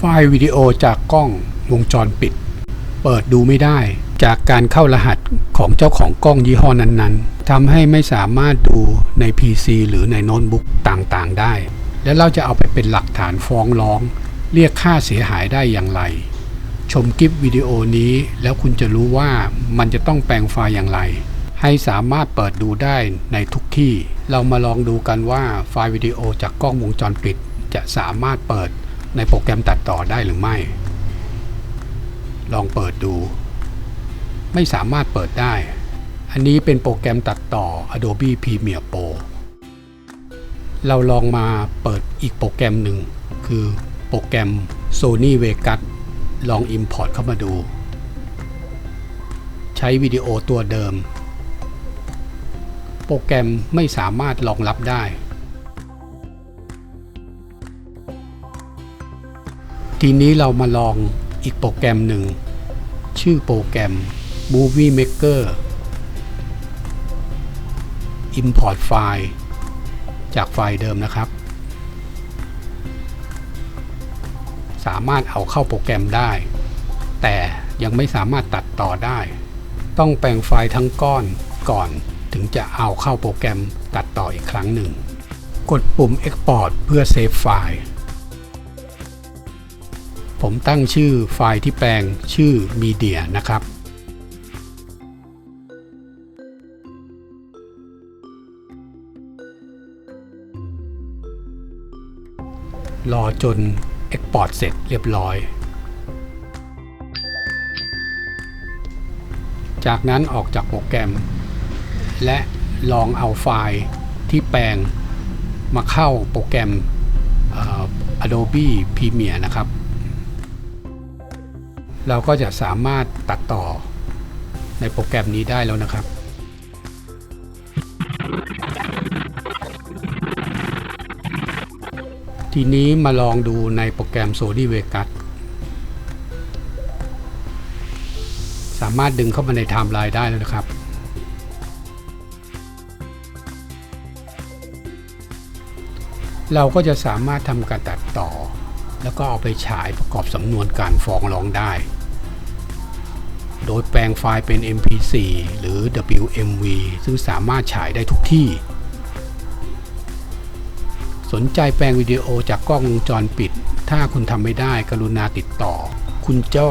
ไฟล์วิดีโอจากกล้องวงจรปิด เปิดดูไม่ได้ จากการเข้ารหัสของเจ้าของกล้องยี่ห้อนั้นๆทำให้ไม่สามารถดูใน PC หรือในโน้ตบุ๊กต่างๆ ได้ แล้วเราจะเอาไปเป็นหลักฐานฟ้องร้อง เรียกค่าเสียหายได้อย่างไร ชมคลิปวิดีโอนี้แล้วคุณจะรู้ว่ามันจะต้องแปลงไฟล์อย่างไร ให้สามารถเปิดดูได้ในทุกที่ เรามาลองดูกันว่าไฟล์วิดีโอจากกล้องวงจรปิด จะสามารถเปิด ในโปรแกรมตัดต่อได้หรือไม่ ลองเปิดดู ไม่สามารถเปิดได้ อันนี้เป็นโปรแกรมตัดต่อ Adobe Premiere Pro เราลองมาเปิดอีกโปรแกรมหนึ่ง คือโปรแกรม Sony Vegas ลอง Import เข้ามาดู ใช้วิดีโอตัวเดิม โปรแกรมไม่สามารถรองรับได้ ทีนี้เรามาลองอีกโปรแกรมหนึ่ง ชื่อโปรแกรม Movie Maker Import ไฟล์จากไฟล์เดิมนะครับ สามารถเอาเข้าโปรแกรมได้ แต่ยังไม่สามารถตัดต่อได้ ต้องแปลงไฟล์ทั้งก้อนก่อนถึงจะเอาเข้าโปรแกรมตัดต่ออีกครั้งหนึ่ง กดปุ่ม Export เพื่อเซฟไฟล์ ผมตั้งชื่อไฟล์ที่แปลงชื่อ Media นะครับ รอจน Export เสร็จเรียบร้อย จากนั้นออกจากโปรแกรม และลองเอาไฟล์ที่แปลงมาเข้าโปรแกรม Adobe Premiere นะครับ เราก็จะสามารถตัดต่อในโปรแกรมนี้ได้แล้วนะครับ ทีนี้มาลองดูในโปรแกรม Sony Vegas สามารถดึงเข้ามาในไทม์ไลน์ได้แล้วนะครับ เราก็จะสามารถทำการตัดต่อ แล้วก็เอาไปฉายประกอบสำนวนการฟ้องร้องได้ โดยแปลงไฟล์เป็น MP4 หรือ WMV ซึ่งสามารถฉายได้ทุกที่ สนใจแปลงวิดีโอจากกล้องวงจรปิด ถ้าคุณทำไม่ได้กรุณาติดต่อ คุณจ้อ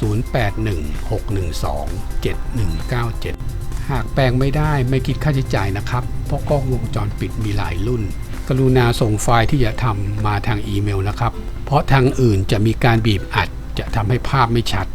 0816127197 หากแปลงไม่ได้ไม่คิดค่าใช้จ่ายนะครับ เพราะกล้องวงจรปิดมีหลายรุ่น กรุณาส่งไฟล์ที่จะทำมาทางอีเมลนะครับ เพราะทางอื่นจะมีการบีบอัดจะทำให้ภาพไม่ชัด